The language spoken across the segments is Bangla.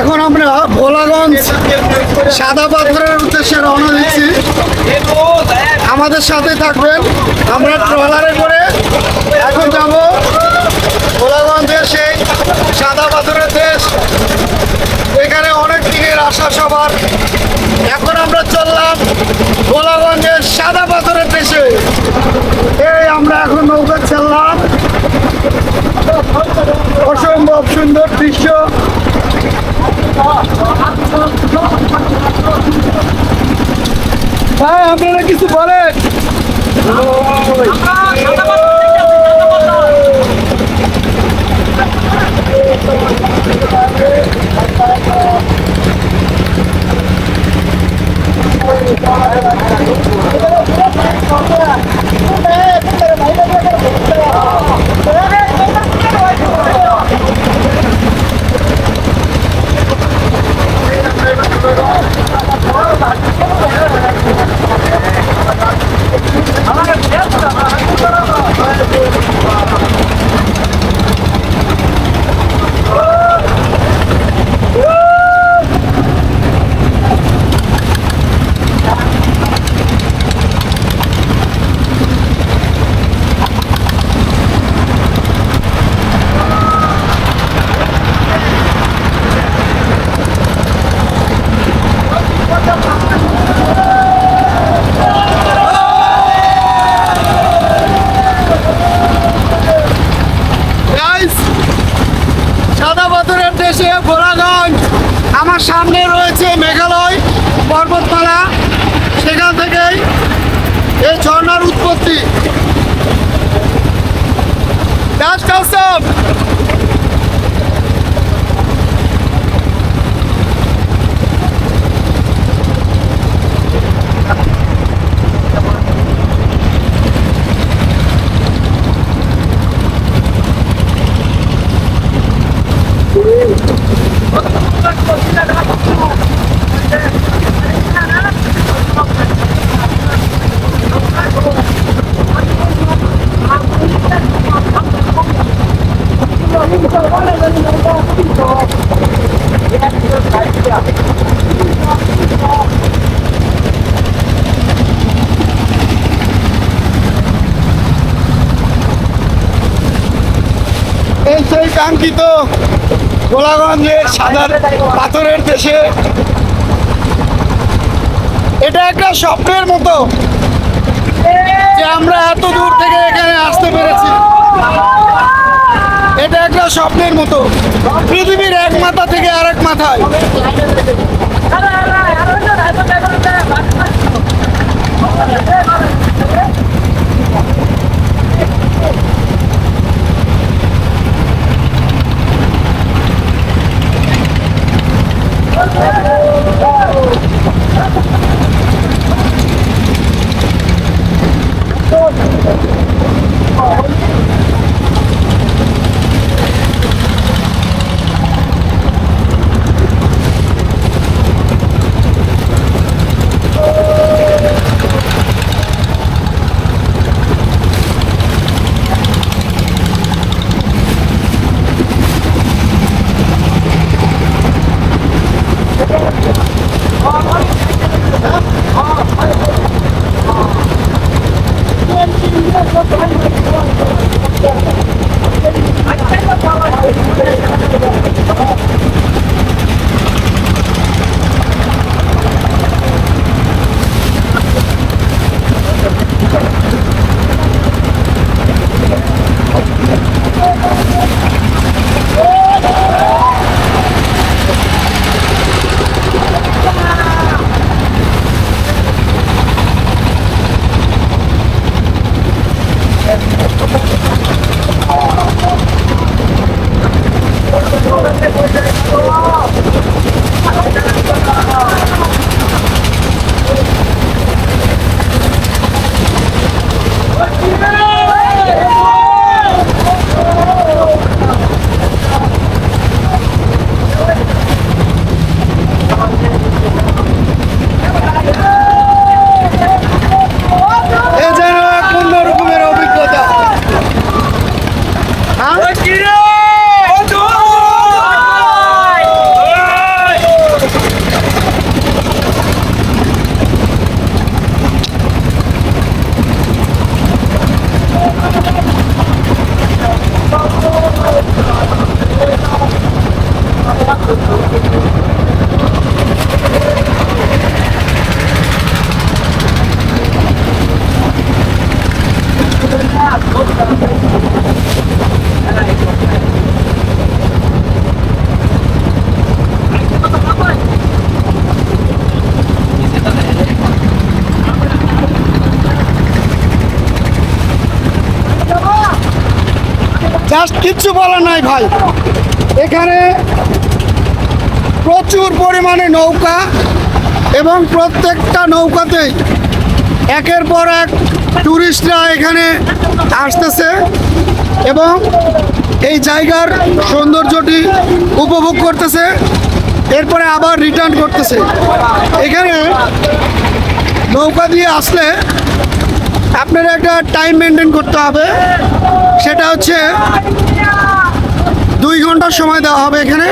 এখন আমরা ভোলাগঞ্জ সাদা পাথরের উদ্দেশ্যে রওনা দিচ্ছি। আমাদের সাথে থাকবেন আমরা ট্রলারে করে। এখন যাব ভোলাগঞ্জের সেই সাদা পাথরের দেশ। এখানে অনেক দিনের আশা সবার। এখন আমরা চললাম ভোলাগঞ্জের সাদা পাথরের দেশে। এই আমরা এখন নৌকা চললাম অসম্ভব সুন্দর দৃশ্য। ভাই আপনারা কিছু বলেন। ハハハハ! সেই কাঙ্ক্ষিত গোলাগঞ্জের সাদার পাথরের দেশে। এটা একটা স্বপ্নের মতো যে আমরা এত দূর থেকে এখানে আসতে পেরেছি। এটা একটা স্বপ্নের মতো। পৃথিবীর এক মাথা থেকে আর এক মাথায়। জাস্ট কিচ্ছু বলার নাই ভাই। এখানে প্রচুর পরিমাণে নৌকা এবং প্রত্যেকটা নৌকাতেই একের পর এক টুরিস্টরা এখানে আসতেছে এবং এই জায়গার সৌন্দর্যটি উপভোগ করতেছে, এরপরে আবার রিটার্ন করতেছে। এখানে নৌকা দিয়ে আসলে আপনার একটা টাইম মেনটেন করতে হবে। সেটা হচ্ছে দুই ঘণ্টার সময় দেওয়া হবে এখানে।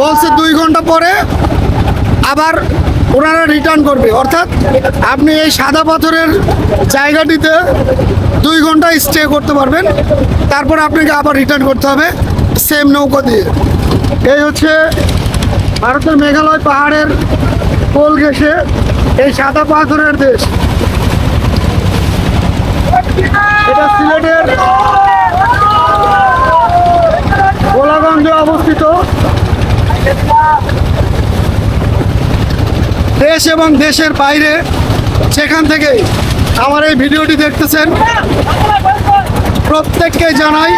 বলছে দুই ঘণ্টা পরে আবার ওনারা রিটার্ন করবে। অর্থাৎ আপনি এই সাদা পাথরের জায়গাটিতে দুই ঘণ্টা স্টে করতে পারবেন। তারপর আপনাকে আবার রিটার্ন করতে হবে সেম নৌকা দিয়ে। এই হচ্ছে ভারতের মেঘালয় পাহাড়ের কোল ঘেসে এই সাদা পাথরের দেশ। এটা সিলেটের গোলাগঞ্জে অবস্থিত। দেশ এবং দেশের বাইরে সেখান থেকে আমার এই ভিডিওটি দেখতেছেন। প্রত্যেককে জানাই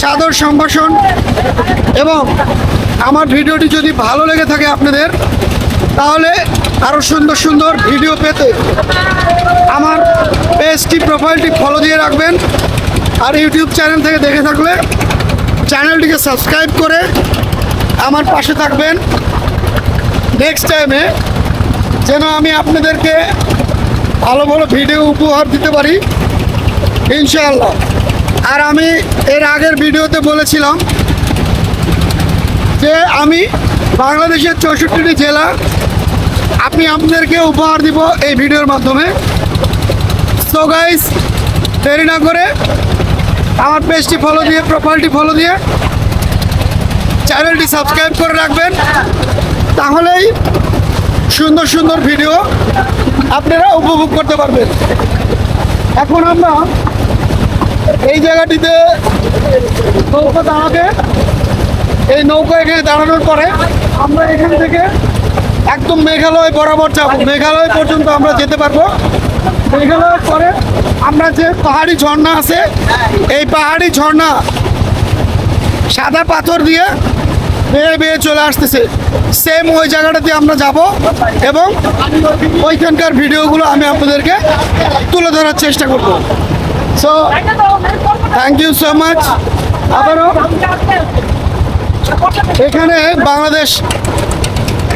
সাদর সম্ভাষণ এবং আমার ভিডিওটি যদি ভালো লেগে থাকে আপনাদের, তাহলে আরও সুন্দর সুন্দর ভিডিও পেতে আমার পেজটি প্রোফাইলটি ফলো দিয়ে রাখবেন। আর ইউটিউব চ্যানেল থেকে দেখে থাকলে চ্যানেলটিকে সাবস্ক্রাইব করে আমার পাশে থাকবেন। নেক্সট টাইমে যেন আমি আপনাদেরকে ভালো ভালো ভিডিও উপহার দিতে পারি, ইনশাআল্লাহ। আর আমি এর আগের ভিডিওতে বলেছিলাম যে আমি বাংলাদেশের চৌষট্টিটি জেলা আমি আপনাদেরকে উপহার দিব এই ভিডিওর মাধ্যমে। সো গাইস দেরি না করে আমার পেজটি ফলো দিয়ে প্রোফাইলটি ফলো দিয়ে চ্যানেলটি সাবস্ক্রাইব করে রাখবেন। তাহলেই সুন্দর সুন্দর ভিডিও আপনারা উপভোগ করতে পারবেন। এখন আমরা এই জায়গাটিতে নৌকা দাঁড়াবে। এই নৌকা এখানে দাঁড়ানোর পরে আমরা এখান থেকে একদম মেঘালয় বরাবর যাব। মেঘালয় পর্যন্ত আমরা যেতে পারব। মেঘালয়ের পরে আমরা যে পাহাড়ি ঝর্ণা আছে, এই পাহাড়ি ঝর্ণা সাদা পাথর দিয়ে বেয়ে বেয়ে চলে আসতেছে। সেম ওই জায়গাটাতে আমরা যাব এবং ওইখানকার ভিডিওগুলো আমি আপনাদেরকে তুলে ধরার চেষ্টা করব। So thank you so much আবারও এখানে বাংলাদেশ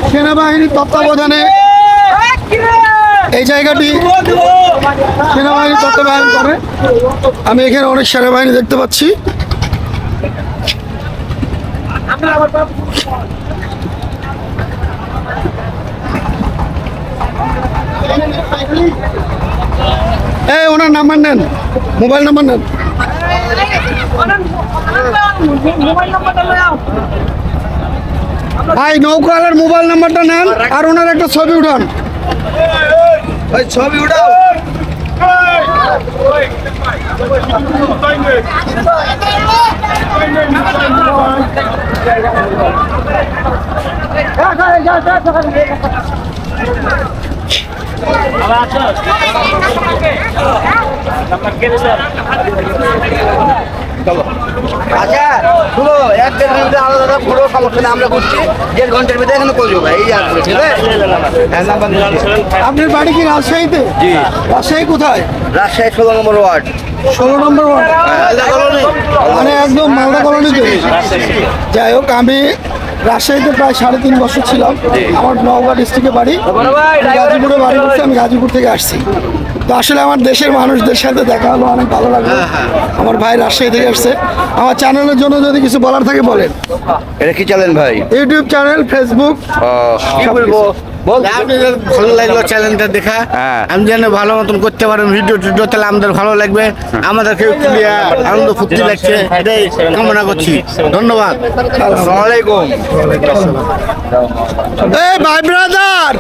সেনাবাহিনীর তত্ত্বাবধানে এই জায়গাটি সেনাবাহিনী তত্ত্বাবধান করে। আমি এখানে অনেক সেনাবাহিনী দেখতে পাচ্ছি। ওনার নাম্বার নেন, মোবাইল নাম্বার নেন। মোবাইল ভাই নৌকাওয়ালার মোবাইল নাম্বারটা নেন আর ওনার একটা ছবি উঠান। ওই ছবি উঠাও। আচ্ছা শুনো এক দেড় ঘণ্টা আলাদা পুরো সমস্যা আমরা করছি দেড় ঘণ্টার ভিতরে এখানে করে যাব। এই আসবে ঠিক আছে? হ্যাঁ। আপনার বাড়ি কি রাজশাহীতে? জি। রাজশাহী কোথায়? রাজশাহী ষোলো নম্বর ওয়ার্ড। ষোলো নম্বর ওয়ার্ড। মানে একদম মালদা কলোনিতে? যাই হোক আমি রাজশাহীতে প্রায় সাড়ে তিন বছর ছিলাম। আমার নওগাঁ ডিস্ট্রিক্টে বাড়ি। গাজীপুরে বাড়ি করছি আমি গাজীপুর থেকে আসছি। তো আসলে আমার দেশের মানুষদের সাথে দেখা হলো অনেক ভালো লাগল। আমার ভাই রাজশাহী থেকে আসছে আমার চ্যানেলের জন্য যদি কিছু বলার থাকে বলেন। এটা কি চ্যানেল ভাই? ইউটিউব চ্যানেল ফেসবুক কি বলব? বল। ভালো লাগল চ্যানেলটা দেখা হ্যাঁ। আমি যেন ভালো মতন করতে পারেন ভিডিও টিডিও তাহলে আমাদের ভালো লাগবে। আমাদেরকে ক্লিয়ার আনন্দ ফুর্তি লাগছে। এটাই কামনা করছি। ধন্যবাদ। আসসালামু এই ভাই ব্রাদার